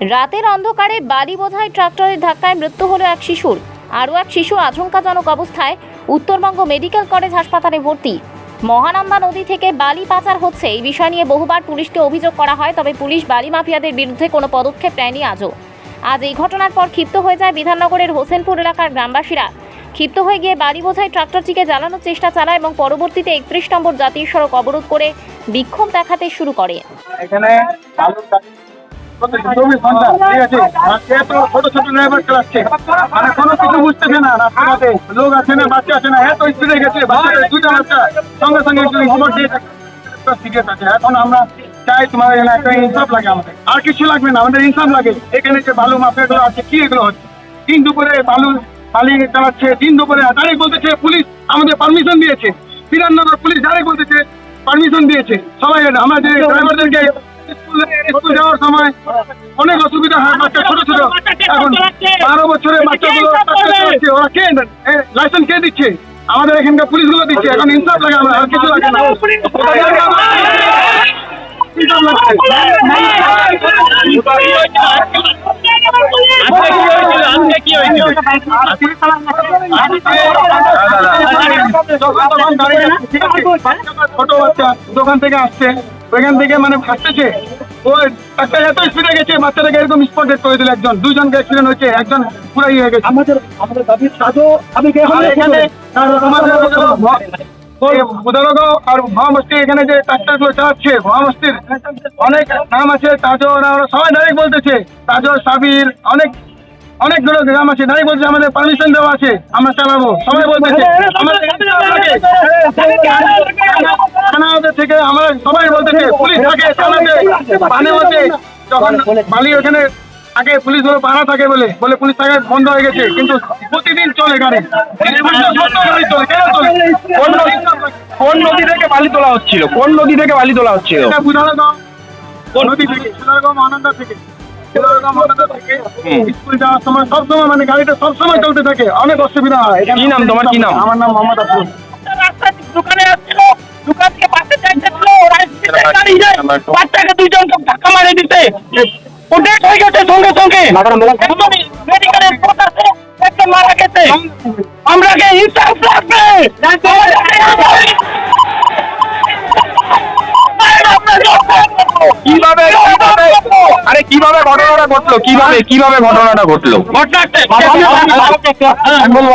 রাতের অন্ধকারে বালি বোঝাই ট্রাক্টরের ধাক্কায় মৃত্যু হলো এক শিশুর। আরও এক শিশু আশঙ্কাজনক অবস্থায় উত্তরবঙ্গ মেডিকেল কলেজ হাসপাতালে ভর্তি। মহানন্দা নদী থেকে বালি পাচার হচ্ছে। এই বিষয় নিয়ে বহুবার পুলিশকে অভিযোগ করা হয়, তবে পুলিশ বালি মাফিয়াদের বিরুদ্ধে কোনো পদক্ষেপ নেয়নি আজও। আজ এই ঘটনার পর ক্ষিপ্ত হয়ে যায় বিধাননগরের হোসেনপুর এলাকার গ্রামবাসীরা। ক্ষিপ্ত হয়ে গিয়ে বালি বোঝাই ট্রাক্টরটিকে জ্বালানোর চেষ্টা চালায় এবং পরবর্তীতে একত্রিশ নম্বর জাতীয় সড়ক অবরোধ করে বিক্ষোভ দেখাতে শুরু করে। এখানে আমাদের আর কিছু লাগবে না আমাদের ইনসাফ লাগে এখানে যে বালু মাফিয়াগুলো আছে কি এগুলো হচ্ছে দিন দুপুরে বালু বালি চালাচ্ছে দিন দুপুরে ডাইরেক্ট বলতেছে পুলিশ আমাদের পারমিশন দিয়েছে বিধাননগর পুলিশ ডাইরেক্ট বলতেছে পারমিশন দিয়েছে সবাই আমরা যে ড্রাইভারদেরকে স্কুলে যাওয়ার সময় অনেক অসুবিধা হয় বাচ্চা ছোট ছোট এখন বারো বছরের বাচ্চাগুলো ওরা কে লাইসেন্স কে দিচ্ছে? আমাদের এখানকার পুলিশগুলো দিচ্ছে এখন ইনসাফ লাগে আমরা আর কিছু লাগে না। ছোট বাচ্চা দোকান থেকে আসছে। ওইখান থেকে মানে ভাসতেছে। ওই একটা এত স্পিডে গেছে বাচ্চাটাকে এরকম স্পট ডেট করে দিল একজন। দুজনকে অ্যাক্সিডেন্ট হয়েছে একজন হয়ে গেছে। আমাদের আমাদের দাবির কাজও আমি এখানে আমাদের আর মহামস্তি এখানে যে ট্রাক্টর চালাচ্ছে মহামস্তির অনেক নাম আছে তাজো ওরা ওরা সবাই ডাইরেক্ট বলতেছে তাজো সাবির অনেক অনেকগুলো গ্রাম আছে। তাই বলছে আমাদের পারমিশন দেওয়া আছে আমরা চালাবো। সবাই বলতেছে আমাদের থেকে আমরা সবাই বলতেছে পুলিশ থাকে থানাতে পানে হচ্ছে যখন বালি ওখানে আগে পুলিশগুলো পাড়া থাকে বলে বলে পুলিশ থাকে বন্ধ হয়ে গেছে। কিন্তু প্রতিদিন চলে গাড়ি চলে কেন চলে? কোন নদী থেকে বালি তোলা হচ্ছিল? কোন নদী থেকে বালি তোলা হচ্ছিল? এটা বুধারগাঁও নদী থেকে? বুধারগাঁও মহানন্দা থেকে। মহানন্দা থেকে স্কুল যাওয়ার সময় সবসময় মানে গাড়িটা সবসময় চলতে থাকে। অনেক অসুবিধা হয়। কি নাম? তোমার, কি নাম? আমার নাম? মোহাম্মদ আব্দুল দোকানে আসছিল দোকান থেকে বাসে যাইতেছিল ওরা গাড়ি যায়। বাচ্চাকে দুইজনকে ধাক্কা মারে দিতে ও ডেট হয়ে গেছে সঙ্গে সঙ্গে। মেডিকেলের একটা মারা গেছে। আমরা কে ইনসাফ লাগবে। ঘটনাটা ঘটলো কীভাবে কীভাবে ঘটনাটা ঘটলো বলব